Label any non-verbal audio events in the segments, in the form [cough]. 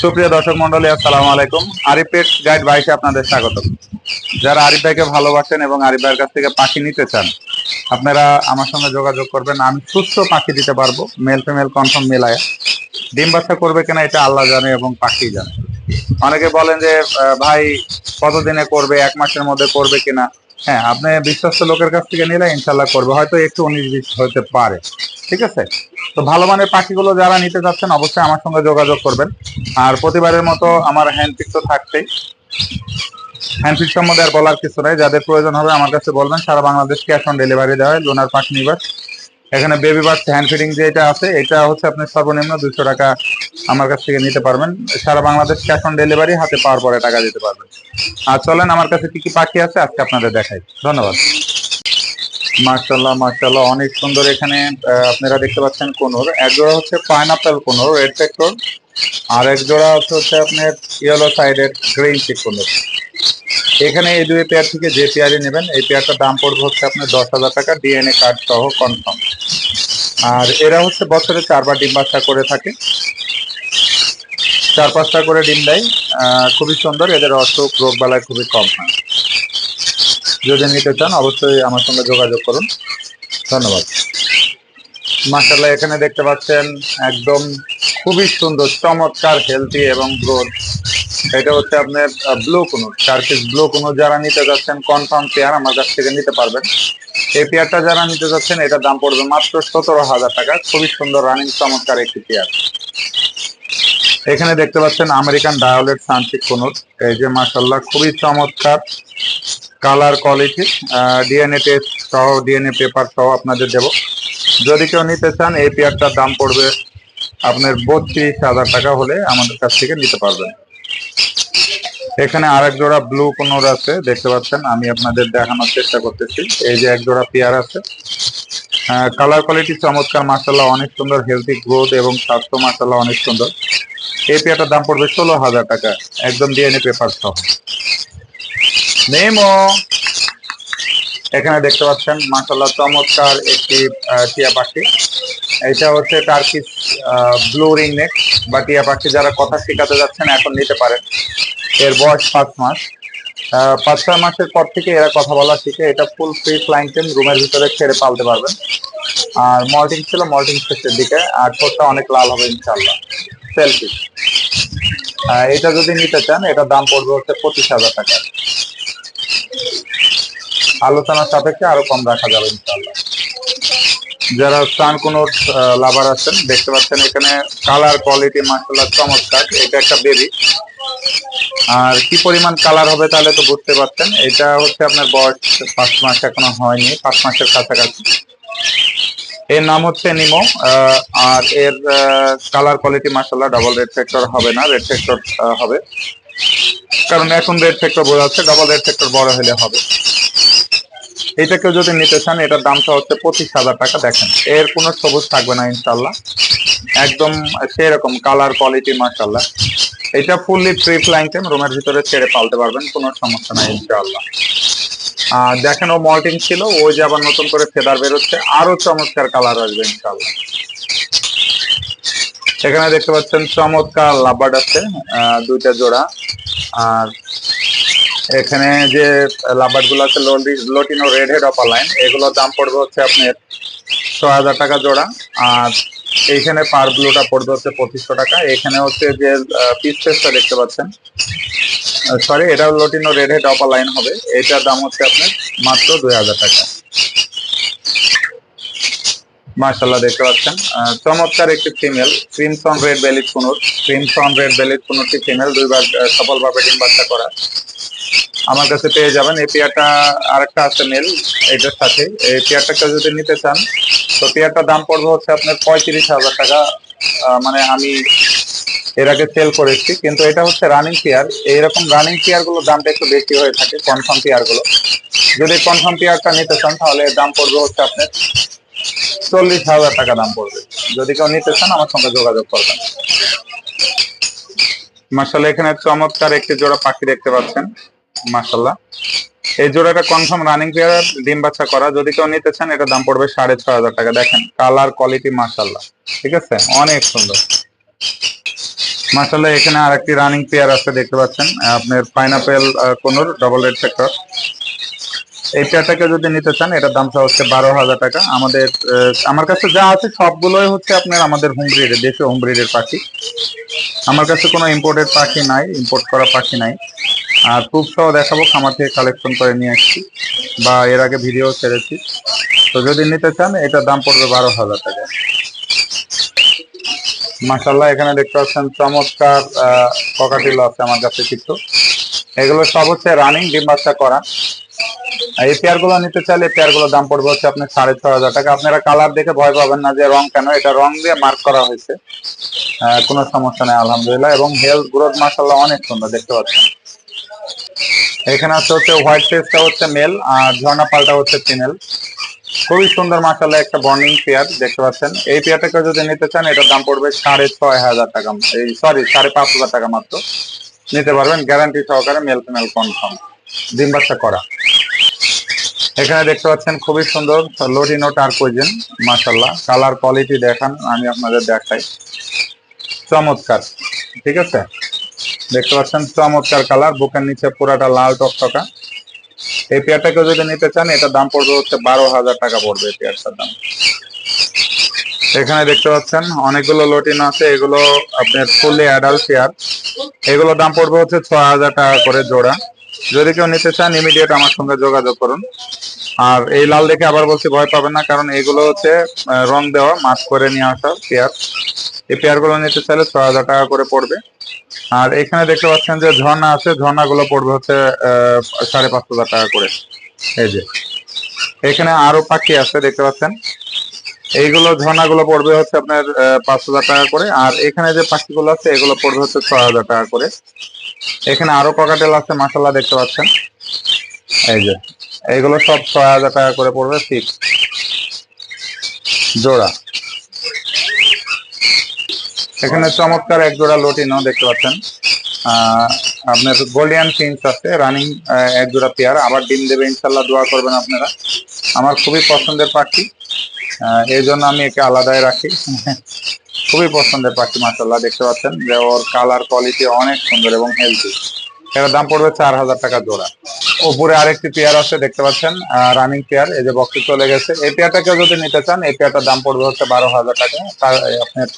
সুপ্রিয় দর্শক মন্ডলী আসসালামু আলাইকুম। আরিফ পেট গাইড বাইকে আপনাদের স্বাগত। যারা আরিফ ভাইকে ভালোবাসেন এবং আরিফ ভাইয়ের কাছ থেকে পাখি নিতে চান, আপনারা আমার সঙ্গে যোগাযোগ করবেন। আমি সুস্থ পাখি দিতে পারব মেল ফিমেল কনফার্ম মেলায়। ডিম বাচ্চা করবে কিনা এটা আল্লাহ জানে এবং পাখি জানে। অনেকে বলেন যে ভাই কতদিনে করবে, এক মাসের মধ্যে করবে কিনা? হ্যাঁ আপনি বিশ্বস্ত লোকের কাছ থেকে নিলে ইনশাল্লাহ করবে। হয়তো একটু বিশ হতে পারে। ঠিক আছে? তো ভালো মানের পাখিগুলো যারা নিতে যাচ্ছেন, অবশ্যই আমার সঙ্গে যোগাযোগ করবেন। আর প্রতিবারের মতো আমার হ্যান্ডপিক তো থাকতেই। হ্যান্ডপিক সম্বন্ধে আর বলার কিছু নাই। যাদের প্রয়োজন হবে আমার কাছে বলবেন। সারা বাংলাদেশ ক্যাশ অন ডেলিভারি দেওয়া হয় লোনার পাখি নিবাস। এখানে বেবি বার্স হ্যান্ড ফিডিং যেটা আছে, এটা হচ্ছে আপনি সর্বনিম্ন দুশো টাকা আমার কাছ থেকে নিতে পারবেন। সারা বাংলাদেশ ক্যাশ অন ডেলিভারি হাতে পাওয়ার পরে টাকা দিতে পারবেন। আর চলেন, আমার কাছে কি কি পাখি আছে আজকে আপনাদের দেখাই। ধন্যবাদ। মার্শাল্লাহ মার্শাল্লাহ অনেক সুন্দর এখানে আপনারা দেখতে পাচ্ছেন কোনোর। এক জোড়া হচ্ছে পাইনাপেল কোনোর রেড ফ্যাক্টর আর এক জোড়া হচ্ছে হচ্ছে আপনার ইয়েলো সাইডের গ্রিন চিক কোনোর। এখানে এই দুই পেয়ার থেকে যে পেয়ারই নেবেন, এই পেয়ারটার দাম পড়বে হচ্ছে আপনার দশ হাজার টাকা ডিএনএ কার্ড সহ কনফার্ম আর এরা হচ্ছে বছরে চারবার ডিম বাচ্চা করে থাকে। চার পাঁচটা করে ডিম দেয়। খুবই সুন্দর, এদের অসুখ রোগ বালায় খুবই কম হয়। যদি নিতে চান, অবশ্যই আমার সঙ্গে যোগাযোগ করুন। ধন্যবাদ। মাসাল্লাহ এখানে দেখতে পাচ্ছেন একদম খুবই সুন্দর, চমৎকার হেলদি এবং গ্রোথ এটা হচ্ছে আপনার ব্লু কোনো চার পিস ব্লু কোনো যারা নিতে যাচ্ছেন কনফার্ম পেয়ার আমার কাছ থেকে নিতে পারবেন। এই পেয়ারটা যারা নিতে যাচ্ছেন, এটার দাম পড়বে মাত্র সতেরো হাজার টাকা। খুবই সুন্দর রানিং চমৎকার একটি পেয়ার এখানে দেখতে পাচ্ছেন আমেরিকান ডায়োলেট সানচিক কোনুর এই যে মাসাল্লাহ খুবই চমৎকার কালার কোয়ালিটি ডিএনএ টেস্ট সহ ডিএনএ পেপার সহ আপনাদের দেব। যদি কেউ নিতে চান, এই পেয়ারটার দাম পড়বে আপনার বত্রিশ হাজার টাকা হলে আমাদের কাছ থেকে নিতে পারবেন। এখানে আরেক জোড়া ব্লু কোনোর আছে, দেখতে পাচ্ছেন? আমি আপনাদের দেখানোর চেষ্টা করতেছি। এই যে এক জোড়া পেয়ার আছে। কালার কোয়ালিটি চমৎকার মাসাল্লাহ অনেক সুন্দর হেলথি গ্রোথ এবং স্বাস্থ্য মাসাল্লাহ অনেক সুন্দর। এই পেয়ারটার দাম পড়বে ষোলো হাজার টাকা, একদম ডিএনএ পেপার সহ। নেমো এখানে দেখতে পাচ্ছেন মাসাল্লাহ চমৎকার একটি টিয়া পাখি। এটা হচ্ছে টার্কিস ব্লু রিং নেক বা টিয়া পাখি যারা কথা শেখাতে যাচ্ছেন, এখন নিতে পারেন। এর বয়স পাঁচ মাস। পাঁচ ছয় মাসের পর থেকে এরা কথা বলা শিখে এটা ফুল ফ্রি ফ্লাইং টেন রুমের ভিতরে ছেড়ে পালতে পারবেন আর মল্টিং ছিল মল্টিং শেষের দিকে, আর ঠোঁটটা অনেক লাল হবে ইনশাল্লাহ সেলফি এটা যদি নিতে চান এটার দাম পড়বে হচ্ছে পঁচিশ হাজার টাকা। আলোচনার সাপেক্ষে আরও কম রাখা যাবে ইনশাল্লাহ যারা স্টান কোন লাভার আছেন, দেখতে পাচ্ছেন এখানে কালার কোয়ালিটি মাসাল্লাহ চমৎকার। এটা একটা বেবি আর কি পরিমাণ কালার হবে তাহলে তো বুঝতে পারছেন। এটা হচ্ছে আপনার বয়স পাঁচ মাস এখনও হয়নি, পাঁচ মাসের কাছাকাছি। এর নাম হচ্ছে নিমো আর এর কালার কোয়ালিটি মাসাল্লাহ ডাবল রেড ফ্যাক্টর হবে না রেড ফ্যাক্টর হবে। কারণ এখন রেড ফ্যাক্টর বোঝা যাচ্ছে ডাবল রেড ফ্যাক্টর বড় হলে হবে। এটা কেউ যদি নিতে চান, এটার দামটা হচ্ছে পঁচিশ হাজার টাকা, দেখেন। এর কোনো সবুজ থাকবে না ইনশাল্লাহ একদম সেরকম কালার কোয়ালিটি মাসাল্লাহ এটা ফুললি ফ্রি ফ্লাইং টাইম রুমের ভিতরে ছেড়ে পালতে পারবেন, কোনো সমস্যা নাই, ইনশাআল্লাহ। আর দেখেন ও মল্টিং ছিল ওই যে আবার নতুন করে ফেদার বেরোচ্ছে, আরও চমৎকার কালার আসবে, ইনশাআল্লাহ। এখানে দেখতে পাচ্ছেন চমৎকার লাভবার্ড আছে দুইটা জোড়া। আর এখানে যে লাভবার্ডগুলো আছে lutino red head opaline এগুলোর দাম পড়বে হচ্ছে আপনার ছ হাজার টাকা জোড়া। আর এইখানে পার ব্লুটা পড়বে হচ্ছে পঁচিশশো টাকা। এখানে হচ্ছে যে পিস পেসটা দেখতে পাচ্ছেন। সরি এটা lutino red head opaline হবে। এটার দাম হচ্ছে আপনার মাত্র দুই হাজার টাকা। মার্শাল্লাহ দেখতে পাচ্ছেন। চমৎকার একটি female crimson red bellied conure. Crimson red bellied কুনুরটি female দুইবার সফলভাবে ডিম বাচ্চা করা। আমার কাছে পেয়ে যাবেন। এই পেয়ারটা আরেকটা আছে মেল, এটার সাথে। এই পেয়ারটাকে যদি নিতে চান, তো পেয়ারটার দাম পড়বে হচ্ছে আপনার পঁয়ত্রিশ হাজার টাকা। মানে আমি এর আগে সেল করেছি, কিন্তু এটা হচ্ছে রানিং পেয়ার। এইরকম রানিং পেয়ারগুলোর দামটা একটু বেশি হয়ে থাকে কনফার্ম পেয়ারগুলো যদি কনফার্ম পেয়ারটা নিতে চান, তাহলে এর দাম পড়বে হচ্ছে আপনার চল্লিশ হাজার টাকা দাম পড়বে। যদি কেউ নিতে চান, আমার সঙ্গে যোগাযোগ করবেন। মার্শাল এখানে চমৎকার একটি জোড়া পাখি দেখতে পাচ্ছেন। মাসাল্লাহ এই জোড়াটা কনফার্ম রানিং পেয়ার ডিম বাচ্চা করা। যদি কেউ নিতে চান, এটা দাম পড়বে সাড়ে ছয় হাজার টাকা। দেখেন কালার কোয়ালিটি মাসাল্লাহ ঠিক আছে? অনেক সুন্দর। মাসাল্লাহ এখানে আরেকটি রানিং পেয়ার আছে, দেখতে পাচ্ছেন। আপনার pineapple conure double red factor এই পেয়ারটাকে যদি নিতে চান, এটার দামটা হচ্ছে বারো হাজার টাকা। আমাদের আমার কাছে যা আছে, সবগুলোই হচ্ছে আপনার আমাদের হোম দেশীয় হোম ব্রিডের পাখি। আমার কাছে কোনো ইম্পোর্টেড পাখি নাই ইম্পোর্ট করা পাখি নাই। আর খুব সহ দেখাবো, খামার থেকে কালেকশন করে নিয়ে আসছি বা এর আগে ভিডিও ছেড়েছি। তো যদি নিতে চান, এটার দাম পড়বে বারো হাজার টাকা। মাসাল্লাহ এখানে দেখতে পাচ্ছেন চমৎকার ককাটিল আছে আমার কাছে কিছু। এগুলো সব হচ্ছে রানিং ডিম বাচ্চা করা। এই পেয়ারগুলো নিতে চাইলে পেয়ারগুলোর দাম পড়বে হচ্ছে আপনার সাড়ে ছ হাজার টাকা। আপনারা কালার দেখে ভয় পাবেন না যে রং কেন, এটা রং দিয়ে মার্ক করা হয়েছে। কোনো সমস্যা নেই, আলহামদুলিল্লাহ। এবং হেলথ গ্রোথ মাসাল্লাহ অনেক সুন্দর, দেখতে পাচ্ছেন। এখানে আছে হচ্ছে হোয়াইট ফেসটা হচ্ছে মেল আর ঝর্ণা পালটা হচ্ছে ফিমেল খুবই সুন্দর মাসাল্লাহ একটা বর্নিং পেয়ার দেখতে পাচ্ছেন। এই পেয়ারটাকে যদি নিতে চান, এটার দাম পড়বে সাড়ে ছয় হাজার টাকা, এই সরি সাড়ে পাঁচ হাজার টাকা মাত্র। নিতে পারবেন গ্যারান্টি সহকারে মেল ফিমেল কনফার্ম ডিম বাচ্চা করা। এখানে দেখতে পাচ্ছেন খুবই সুন্দর লোটিনো টার্কোজেন মাসাল্লাহ কালার কোয়ালিটি দেখান, আমি আপনাদের দেখাই। চমৎকার, ঠিক আছে? দেখতে পাচ্ছেন, চমৎকার কালার, বুকের নিচে পুরাটা লাল টকটকা। এই পেয়ারটাকে যদি নিতে চান, এটার দাম পড়বে হচ্ছে বারো হাজার টাকা পড়বে এই পেয়ারটার দাম। এখানে দেখতে পাচ্ছেন, অনেকগুলো লটিন আছে, এগুলো আপনার ফুললি অ্যাডাল্ট পেয়ার। এগুলো দাম পড়বে হচ্ছে ছয় হাজার টাকা করে জোড়া। যদি কেউ নিতে চান ইমিডিয়েট আমার সঙ্গে যোগাযোগ করুন। আর এই লাল দেখে আবার বলছি, ভয় পাবেন না, কারণ এগুলো হচ্ছে রং দেওয়া, মাছ করে নিয়ে আসা পেয়ার। এই পেয়ারগুলো নিতে চাইলে ছয় হাজার টাকা করে পড়বে। আর এখানে দেখতে পাচ্ছেন যে ঝর্ণা আছে ঝর্ণা গুলো পড়বে হচ্ছে সাড়ে পাঁচ হাজার টাকা করে। এই যে, এখানে আরও পাখি আছে, দেখতে পাচ্ছেন। এইগুলো ঝর্ণাগুলো পড়বে হচ্ছে আপনার পাঁচ হাজার টাকা করে। আর এখানে যে পাখিগুলো আছে, এগুলো পড়বে হচ্ছে ছয় হাজার টাকা করে। এখানে আরও পকাটেল আছে মাসাল্লাহ দেখতে পাচ্ছেন। এই যে এইগুলো সব ছয় হাজার টাকা করে পড়বে ফিক্স জোড়া। এখানে চমৎকার এক জোড়া লটিনো দেখতে পাচ্ছেন। আহ, আপনার গোল্ডিয়ান ফিন্স আছে রানিং এক জোড়া পেয়ার আবার ডিম দেবে ইনশাল্লাহ দোয়া করবেন আপনারা। আমার খুবই পছন্দের পাখি এই জন্য আমি একে আলাদাই রাখি। খুবই পছন্দের পাখি মাসাল্লাহ দেখতে পাচ্ছেন। যে ওর কালার কোয়ালিটি অনেক সুন্দর এবং হেলদি এটার দাম পড়বে চার হাজার টাকা জোড়া। উপরে আরেকটি পেয়ার আছে, দেখতে পাচ্ছেন রানিং পেয়ার, এই যে বক্সে চলে গেছে। এই পেয়ারটাকে যদি নিতে চান, এই পেয়ারটার দাম পড়বে হচ্ছে বারো হাজার টাকা। আপনার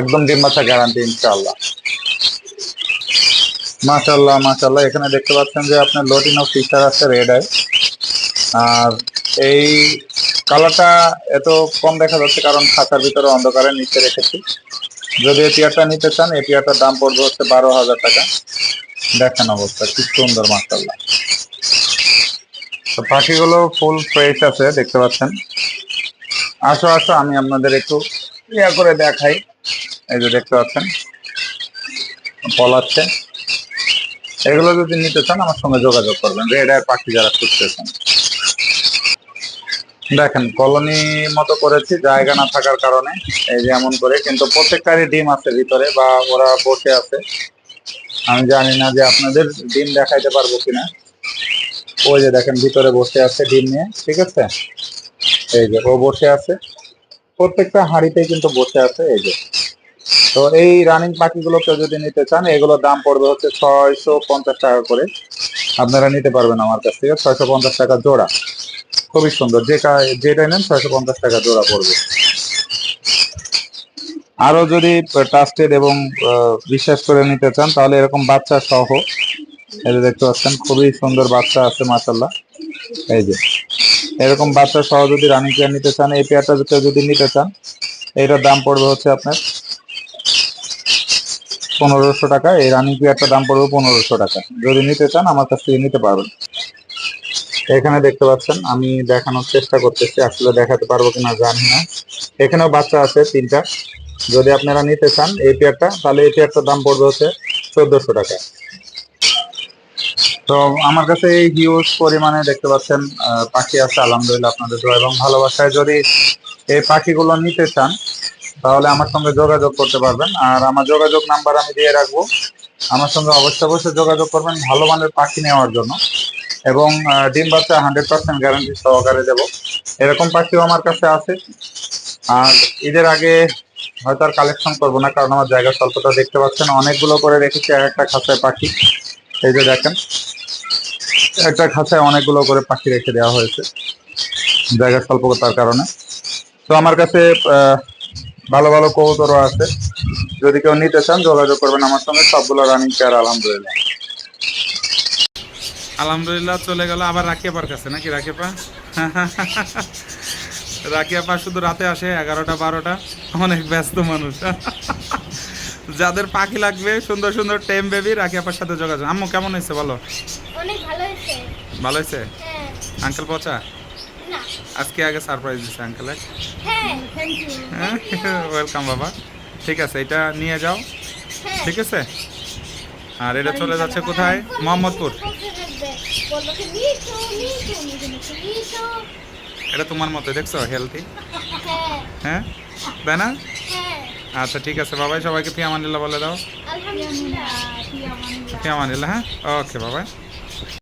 একদম ডিম বাচ্চা গ্যারান্টি ইনশাআল্লাহ। মাশাল্লাহ মাশাল্লাহ এখানে দেখতে পাচ্ছেন যে আপনার লোটিনো ফিচার আছে রেড আই আর এই কালারটা এত কম দেখা যাচ্ছে, কারণ খাঁচার ভিতরে অন্ধকারে নিচে রেখেছি। যদি এই পেয়ারটা নিতে চান, এই পেয়ারটার দাম পড়বে হচ্ছে বারো হাজার টাকা। দেখেন অবস্থা কি সুন্দর মাশাল্লাহ তো পাখিগুলো ফুল ফ্রেশ আছে, দেখতে পাচ্ছেন। আসো আসো, আমি আপনাদের একটু ইয়া করে দেখাই। এই যে দেখতে পাচ্ছেন, পলাচ্ছে। এগুলো যদি নিতে চান, আমার সঙ্গে যোগাযোগ করবেন। রেড আই পাখি যারা খুঁজতেছেন। দেখেন, কলোনি মতো করেছি, জায়গা না থাকার কারণে। এই যে এমন করে, কিন্তু প্রত্যেকটারই ডিম আছে ভিতরে, বা ওরা বসে আছে। আমি জানি না যে আপনাদের ডিম দেখাইতে পারব কিনা। ওই যে দেখেন, ভিতরে বসে আছে ডিম নিয়ে, ঠিক আছে? এই যে, ও বসে আছে। প্রত্যেকটা হাঁড়িতেই কিন্তু বসে আছে, এই যে। তো এই রানিং পাখিগুলো কেউ যদি নিতে চান, এগুলোর দাম পড়বে হচ্ছে ছয়শো পঞ্চাশ টাকা করে। আপনারা নিতে পারবেন আমার কাছ থেকে, ছয়শো পঞ্চাশ টাকা জোড়া। খুবই সুন্দর। যেটা যেটা নেন, ছয়শো পঞ্চাশ টাকা জোড়া পড়বে। আরও যদি ট্রাস্টেড এবং বিশ্বাস করে নিতে চান, তাহলে এরকম বাচ্চা সহ যে দেখতে পাচ্ছেন, খুবই সুন্দর বাচ্চা আছে মাসাল্লাহ এই যে, এরকম বাচ্চা সহ যদি রানিং পেয়ার নিতে চান, এই পেয়ারটা যদি নিতে চান, এটার দাম পড়বে হচ্ছে আপনার পনেরোশো টাকা, এই রানিং পেয়ারটার দাম পড়বে পনেরোশো টাকা। যদি নিতে চান, আমার কাছ থেকে নিতে পারবেন। এখানে দেখতে পাচ্ছেন, আমি দেখানোর চেষ্টা করতেছি, আসলে দেখাতে পারব কিনা জানি না। এখানেও বাচ্চা আছে, তিনটা। যদি আপনারা নিতে চান এই পেয়ারটা, তাহলে এই পেয়ারটার দাম পড়বে হচ্ছে চোদ্দশো টাকা। তো আমার কাছে এই হিউজ পরিমাণে দেখতে পাচ্ছেন পাখি আছে, আলহামদুলিল্লাহ আপনাদের এবং ভালোবাসায়। যদি এই পাখিগুলো নিতে চান, তাহলে আমার সঙ্গে যোগাযোগ করতে পারবেন। আর আমার যোগাযোগ নাম্বার আমি দিয়ে রাখব। আমার সঙ্গে অবশ্যই অবশ্যই যোগাযোগ করবেন ভালো মানের পাখি নেওয়ার জন্য। এবং ডিম বাচ্চা হান্ড্রেড পার্সেন্ট গ্যারান্টি সহকারে দেবো। এরকম পাখিও আমার কাছে আছে। আর ঈদের আগে হয়তো আর কালেকশন করব না, কারণ আমার জায়গা স্বল্পতা দেখতে পাচ্ছেন। অনেকগুলো করে রেখেছি এক একটা খাঁচায় পাখি। এই যে দেখেন, একটা খাঁচায় অনেকগুলো করে পাখি রেখে দেওয়া হয়েছে জায়গা স্বল্পতার কারণে। তো আমার কাছে ভালো ভালো কবুতরও আছে। যদি কেউ নিতে চান, যোগাযোগ করবেন আমার সঙ্গে। সবগুলো রানিং পেয়ার আলহামদুলিল্লাহ। আলহামদুলিল্লাহ, চলে গেল আবার রাকিয়াপার কাছে, নাকি রাকিয়াপা? [laughs] রাকিয়াপা শুধু রাতে আসে, এগারোটা, বারোটা। অনেক ব্যস্ত মানুষ। যাদের পাখি লাগবে সুন্দর সুন্দর টেম বেবি রাকিয়াপার সাথে যোগাযোগ। আম্মু কেমন হয়েছে বলো? অনেক ভালো হয়েছে। ভালো হয়েছে? হ্যাঁ। আঙ্কেল পচা? না। আজকে আগে সারপ্রাইজ দিচ্ছে আঙ্কেল। হ্যাঁ। থ্যাংক ইউ ওয়েলকাম বাবা। ঠিক আছে এটা নিয়ে যাও। হ্যাঁ। ঠিক আছে? আর এটা চলে যাচ্ছে কোথায়? মোহাম্মদপুর। এটা তোমার মতো দেখছ? হেলথি হ্যাঁ। হ্যাঁ? তাই না? হ্যাঁ। আচ্ছা ঠিক আছে বাবাই সবাইকে ফিয়ামানিল্লাহ বলে দাও। আলহামদুলিল্লাহ। ফিয়ামানিল্লাহ হ্যাঁ? ওকে বাবাই।